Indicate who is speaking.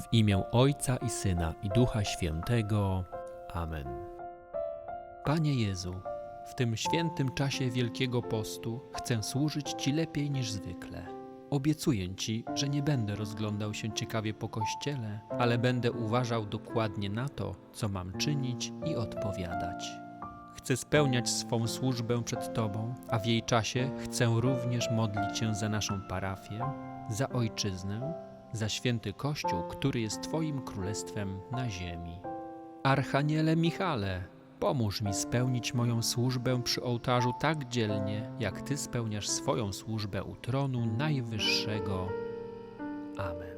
Speaker 1: W imię Ojca i Syna i Ducha Świętego. Amen. Panie Jezu, w tym świętym czasie Wielkiego Postu chcę służyć Ci lepiej niż zwykle. Obiecuję Ci, że nie będę rozglądał się ciekawie po kościele, ale będę uważał dokładnie na to, co mam czynić i odpowiadać. Chcę spełniać swą służbę przed Tobą, a w jej czasie chcę również modlić się za naszą parafię, za ojczyznę, za święty Kościół, który jest Twoim królestwem na ziemi. Archaniele Michale, pomóż mi spełnić moją służbę przy ołtarzu tak dzielnie, jak Ty spełniasz swoją służbę u tronu Najwyższego. Amen.